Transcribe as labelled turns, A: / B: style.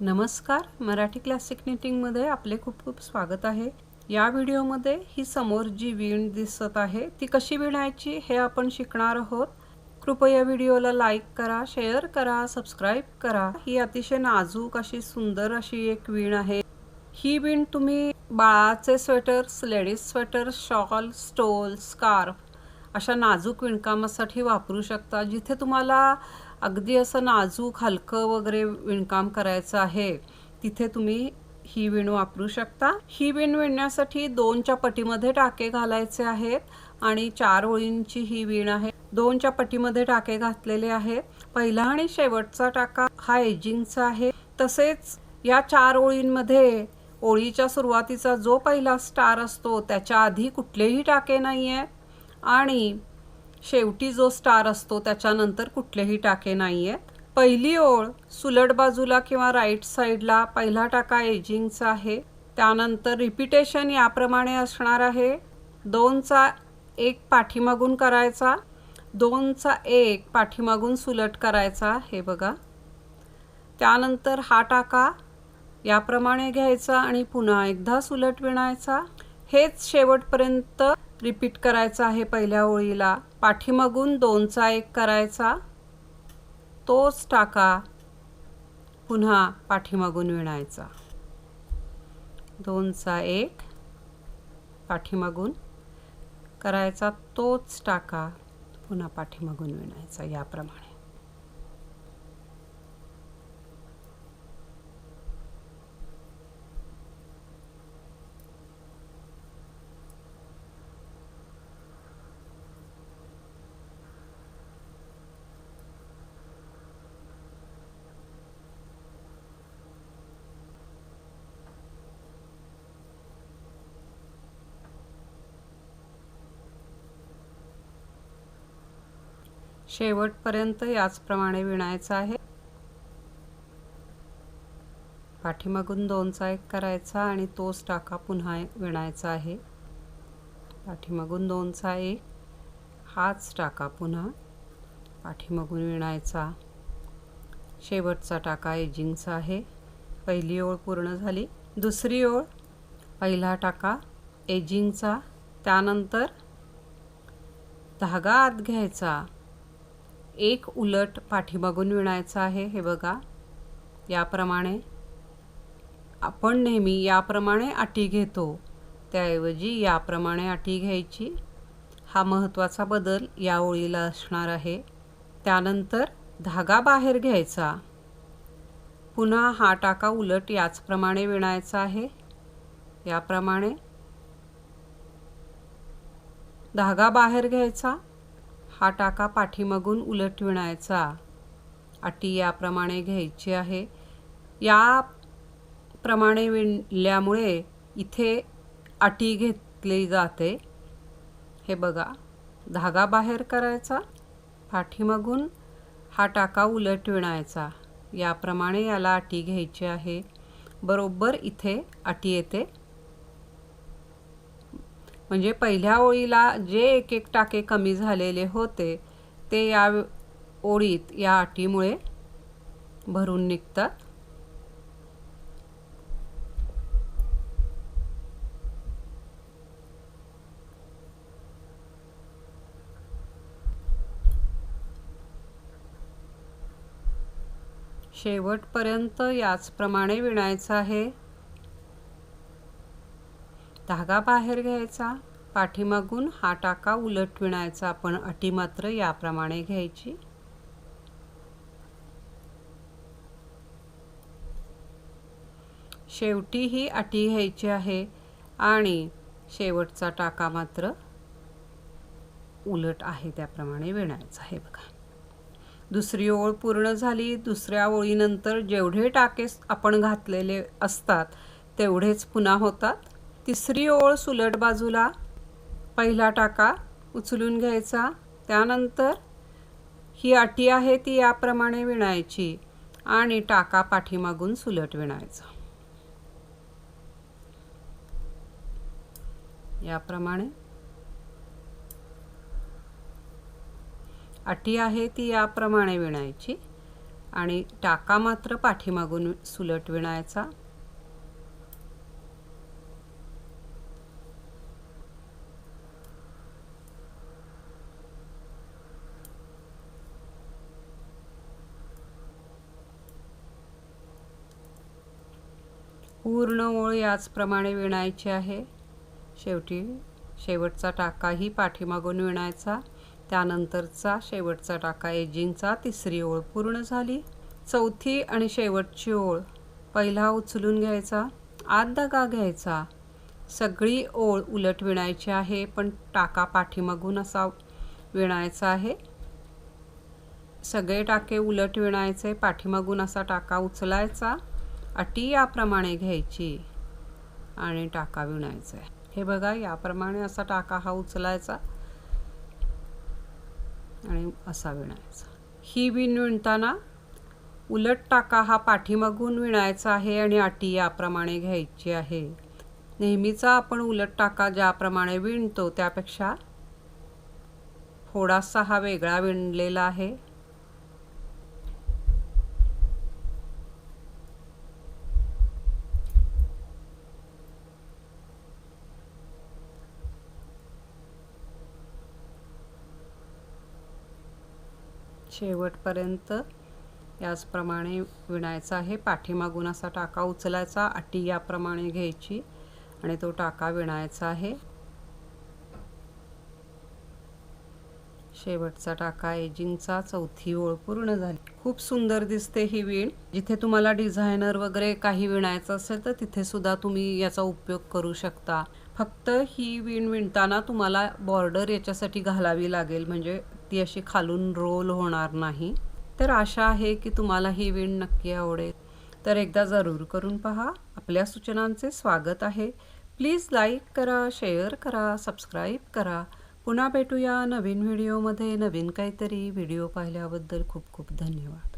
A: नमस्कार. मराठी क्लासिक निटिंगमध्ये आपले खूप खूप स्वागत आहे. या व्हिडिओमध्ये ही समोर जी विण दिसत आहे ती कशी विणायची हे आपण शिकणार आहोत. कृपया व्हिडिओला लाईक करा शेअर करा सबस्क्राईब करा. ही अतिशय नाजूक अशी सुंदर अशी एक विण आहे. ही विण तुम्ही बाळाचे sweaters ladies sweater shawl stole scarf अशा नाजूक विणकामासाठी वापरू शकता. जिथे तुम्हाला अगदी असं नाजूक हलकं वगैरे विणकाम करायचं आहे तिथे तुम्ही ही विण वापरू शकता. ही विण विणण्यासाठी दोनच्या पटीमध्ये टाके घालायचे आहेत आणि चार ओळींची ही विण आहे. दोनच्या पटीमध्ये टाके घातलेले आहेत. पहिला आणि शेवटचा टाका हा एजिंगचा आहे. तसेच या चार ओळींमध्ये ओळीच्या सुरुवातीचा जो पहिला स्टार असतो त्याच्या आधी कुठलेही टाके नाही आहे आणि शेवटी जो स्टार असतो त्याच्यानंतर कुठलेही टाके नाही आहेत पहिली ओळ सुलट बाजूला किंवा राईट साईडला पहिला टाका एजिंगचा आहे. त्यानंतर रिपिटेशन याप्रमाणे असणार आहे. दोनचा एक पाठीमागून करायचा. दोनचा एक पाठीमागून सुलट करायचा हे बघा. त्यानंतर हा टाका याप्रमाणे घ्यायचा आणि पुन्हा एकदा सुलट विणायचा. हेच शेवटपर्यंत रिपीट करायचं आहे पहिल्या ओळीला. पाठीमागून दोनचा एक करायचा. तोच टाका. पुन्हा पाठीमागून विणायचा. दोनचा एक. पाठीमागून करायचा. तोच टाका. पुन्हा पाठीमागून विणायचा याप्रमाणे. शेवटपर्यंत याचप्रमाणे विणायचं आहे. पाठीमागून दोनचा एक करायचा आणि तोच टाका पुन्हा विणायचा आहे. पाठीमागून दोनचा एक हाच टाका पुन्हा. पाठीमागून विणायचा. शेवटचा टाका एजिंगचा आहे. पहिली ओळ पूर्ण झाली. दुसरी ओळ पहिला टाका एजिंगचा. त्यानंतर धागा आत घ्यायचा. एक उलट पाठीमागून विणायचं आहे हे बघा. याप्रमाणे आपण नेहमी याप्रमाणे अटी घेतो. त्याऐवजी याप्रमाणे अटी घ्यायची. हा महत्त्वाचा बदल या ओळीला असणार आहे. त्यानंतर धागा बाहेर घ्यायचा. पुन्हा हा टाका उलट याचप्रमाणे विणायचा आहे. याप्रमाणे धागा बाहेर घ्यायचा. हा टाका पाठीमागून उलट विणायचा. अटी याप्रमाणे घ्यायची आहे. या प्रमाणे विणल्यामुळे इथे अटी घेतली जाते. हे बघा धागा बाहेर करायचा पाठीमागून हा टाका उलट विणायचा. याप्रमाणे याला अटी घ्यायची आहे. बरोबर इथे अटी येते. म्हणजे पहिल्या ओळीला जे एक एक टाके कमी झालेले होते ते या ओळीत या अटीमुळे भरून निघतात. शेवटपर्यंत याचप्रमाणे विणायचं आहे. धागा बाहेर घ्यायचा पाठीमागून हा टाका उलट विणायचा आपण अटी मात्र याप्रमाणे घ्यायची. शेवटी ही अटी घ्यायची आहे आणि शेवटचा टाका मात्र उलट आहे त्याप्रमाणे विणायचा आहे बघा. दुसरी ओळ पूर्ण झाली दुसऱ्या ओळीनंतर जेवढे टाके आपण घातलेले असतात तेवढेच पुन्हा होतात. तिसरी ओळ सुलट बाजूला पहिला टाका उचलून घ्यायचा. त्यानंतर ही अटी आहे ती याप्रमाणे विणायची आणि टाका पाठीमागून सुलट विणायचा. याप्रमाणे. अटी आहे ती याप्रमाणे विणायची आणि टाका मात्र पाठीमागून सुलट विणायचा. पूर्ण ओळ याचप्रमाणे विणायची आहे. शेवटी शेवटचा टाकाही पाठीमागून विणायचा. त्यानंतरचा शेवटचा टाका एजिंगचा. तिसरी ओळ पूर्ण झाली. चौथी आणि शेवटची ओळ पहिला उचलून घ्यायचा. आत दगा घ्यायचा. सगळी ओळ उलट विणायची आहे पण टाका पाठीमागून असा विणायचा आहे. सगळे टाके उलट विणायचे. पाठीमागून असा टाका उचलायचा. अटी याप्रमाणे घ्यायची आणि टाका विणायचा. हे बघा याप्रमाणे असा टाका हा उचलायचा आणि असा विणायचा. ही विण विणताना उलट टाका हा पाठीमागून विणायचा आहे आणि अटी याप्रमाणे घ्यायची आहे. नेहमीचा आपण उलट टाका ज्याप्रमाणे विणतो त्यापेक्षा थोडासा हा वेगळा विणलेला आहे. शेवटपर्यंत. याचप्रमाणे विणायचा आहे पाठीमागून असा टाका उचलायचा अटी याप्रमाणे घ्यायची आणि तो टाका विणायचा आहे. शेवटचा टाका एजिंगचा चौथी ओळ पूर्ण झाली. खूप सुंदर दिसते ही विण. जिथे तुम्हाला डिझायनर वगैरे काही विणायचं असेल तर तिथे सुद्धा तुम्ही याचा उपयोग करू शकता. फक्त ही विण विणताना तुम्हाला बॉर्डर याच्यासाठी घालावी लागेल म्हणजे ती अशी खालून रोल होणार नाही. तर आशा आहे की तुम्हाला ही विण नक्की आवडेल. तर एकदा जरूर करून पहा. आपल्या सूचनांचे स्वागत आहे. प्लीज लाईक करा शेअर करा सबस्क्राईब करा. पुन्हा भेटूया नवीन व्हिडिओमध्ये नवीन काहीतरी व्हिडिओ पाहिल्याबद्दल खूप खूप धन्यवाद.